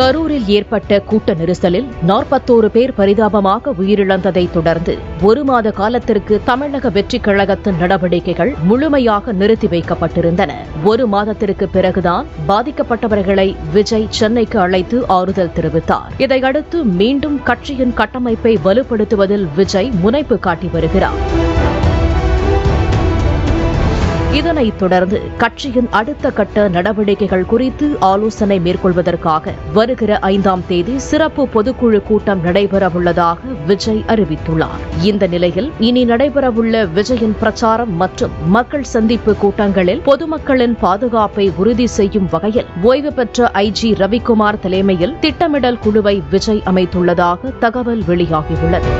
கரூரில் ஏற்பட்ட கூட்ட நெரிசலில் நாற்பத்தோரு பேர் பரிதாபமாக உயிரிழந்ததை தொடர்ந்து ஒரு மாத காலத்திற்கு தமிழக வெற்றிக் கழகத்தின் நடவடிக்கைகள் முழுமையாக நிறுத்தி வைக்கப்பட்டிருந்தன. ஒரு மாதத்திற்கு பிறகுதான் பாதிக்கப்பட்டவர்களை விஜய் சென்னைக்கு அழைத்து ஆறுதல் தெரிவித்தார். இதையடுத்து மீண்டும் கட்சியின் கட்டமைப்பை வலுப்படுத்துவதில் விஜய் முனைப்பு காட்டி வருகிறார். இதனைத் தொடர்ந்து கட்சியின் அடுத்த கட்ட நடவடிக்கைகள் குறித்து ஆலோசனை மேற்கொள்வதற்காக வருகிற ஐந்தாம் தேதி சிறப்பு பொதுக்குழு கூட்டம் நடைபெறவுள்ளதாக விஜய் அறிவித்துள்ளார். இந்த நிலையில் இனி நடைபெறவுள்ள விஜயின் பிரச்சாரம் மற்றும் மக்கள் சந்திப்பு கூட்டங்களில் பொதுமக்களின் பாதுகாப்பை உறுதி செய்யும் வகையில் ஓய்வு பெற்ற ஐஜி ரவிக்குமார் தலைமையில் திட்டமிடல் குழுவை விஜய் அமைத்துள்ளதாக தகவல் வெளியாகியுள்ளது.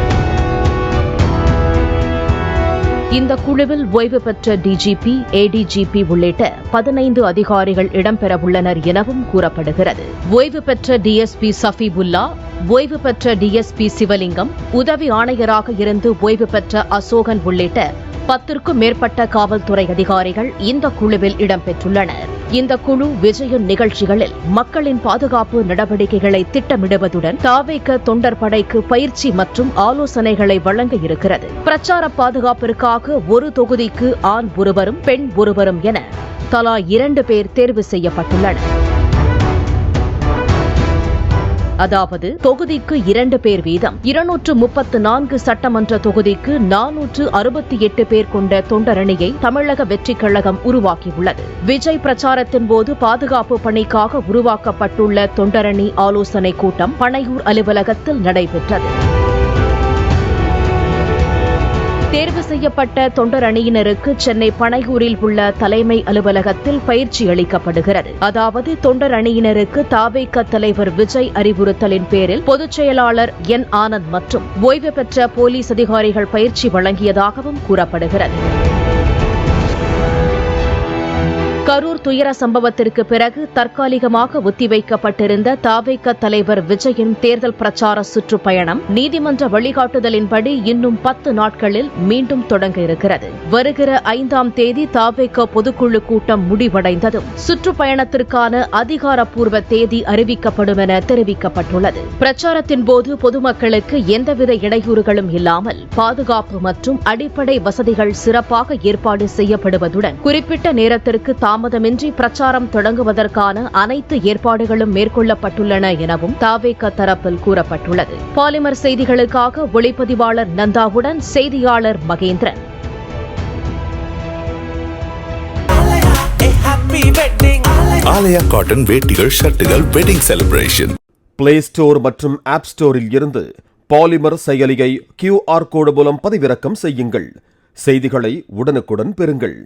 இந்த குழுவில் ஓய்வு பெற்ற டிஜிபி ஏடிஜிபி உள்ளிட்ட பதினைந்து அதிகாரிகள் இடம்பெறவுள்ளனர் எனவும் கூறப்படுகிறது. ஓய்வு பெற்ற டிஎஸ்பி சஃபிபுல்லா ஓய்வு பெற்ற டிஎஸ்பி சிவலிங்கம் உதவி ஆணையராக இருந்து ஓய்வு பெற்ற அசோகன் உள்ளிட்ட பத்திற்கும் மேற்பட்ட காவல்துறை அதிகாரிகள் இந்த குழுவில் இடம்பெற்றுள்ளனர். இந்த குழு விஜயன் நிகழ்ச்சிகளில் மக்களின் பாதுகாப்பு நடவடிக்கைகளை திட்டமிடுவதுடன் தாவேக்க தொண்டர் படைக்கு பயிற்சி மற்றும் ஆலோசனைகளை வழங்க இருக்கிறது. பிரச்சார பாதுகாப்பிற்காக ஒரு தொகுதிக்கு ஆண் ஒருவரும் பெண் ஒருவரும் என தலா இரண்டு பேர் தேர்வு செய்யப்பட்டுள்ளனர். அதாவது தொகுதிக்கு இரண்டு பேர் வீதம். இருநூற்று முப்பத்து நான்கு சட்டமன்ற தொகுதிக்கு நானூற்று அறுபத்தி எட்டு பேர் கொண்ட தொண்டரணியை தமிழக வெற்றிக் கழகம் உருவாக்கியுள்ளது. விஜய் பிரச்சாரத்தின் போது பாதுகாப்பு பணிக்காக உருவாக்கப்பட்டுள்ள தொண்டரணி ஆலோசனைக் கூட்டம் பனையூர் அலுவலகத்தில் நடைபெற்றது. தேர்வு செய்யப்பட்ட தொண்டர் அணியினருக்கு சென்னை பனையூரில் உள்ள தலைமை அலுவலகத்தில் பயிற்சி அளிக்கப்படுகிறது. அதாவது தொண்டர் அணியினருக்கு தாவேக தலைவர் விஜய் அறிவுறுத்தலின் பேரில் பொதுச் செயலாளர் என் ஆனந்த் மற்றும் ஓய்வு பெற்ற போலீஸ் அதிகாரிகள் பயிற்சி வழங்கியதாகவும் கூறப்படுகிறது. கரூர் துயர சம்பவத்திற்கு பிறகு தற்காலிகமாக ஒத்திவைக்கப்பட்டிருந்த தாவேக தலைவர் விஜயின் தேர்தல் பிரச்சார சுற்றுப்பயணம் நீதிமன்ற வழிகாட்டுதலின்படி இன்னும் பத்து நாட்களில் மீண்டும் தொடங்க இருக்கிறது. வருகிற ஐந்தாம் தேதி தாவேக பொதுக்குழு கூட்டம் முடிவடைந்ததும் சுற்றுப்பயணத்திற்கான அதிகாரப்பூர்வ தேதி அறிவிக்கப்படும் என தெரிவிக்கப்பட்டுள்ளது. பிரச்சாரத்தின் போது பொதுமக்களுக்கு எந்தவித இடையூறுகளும் இல்லாமல் பாதுகாப்பு மற்றும் அடிப்படை வசதிகள் சிறப்பாக ஏற்பாடு செய்யப்படுவதுடன் குறிப்பிட்ட நேரத்திற்கு தாமதமே தாமதமின்றி பிரச்சாரம் தொடங்குவதற்கான அனைத்து ஏற்பாடுகளும் மேற்கொள்ளப்பட்டுள்ளன எனவும் தாவேக தரப்பில் கூறப்பட்டுள்ளது. பாலிமர் செய்திகளுக்காக ஒளிப்பதிவாளர் நந்தாவுடன் செய்தியாளர் Mahendran. happy wedding. Aalaya cotton வேட்டிகள் ஷர்ட்டுகள் வெட்டிங் செலிப்ரேஷன் பிளே ஸ்டோர் மற்றும் ஆப் ஸ்டோரில் இருந்து பாலிமர் செயலியை கியூஆர் கோடு மூலம் பதிவிறக்கம் செய்யுங்கள். செய்திகளை உடனுக்குடன் பெறுங்கள்.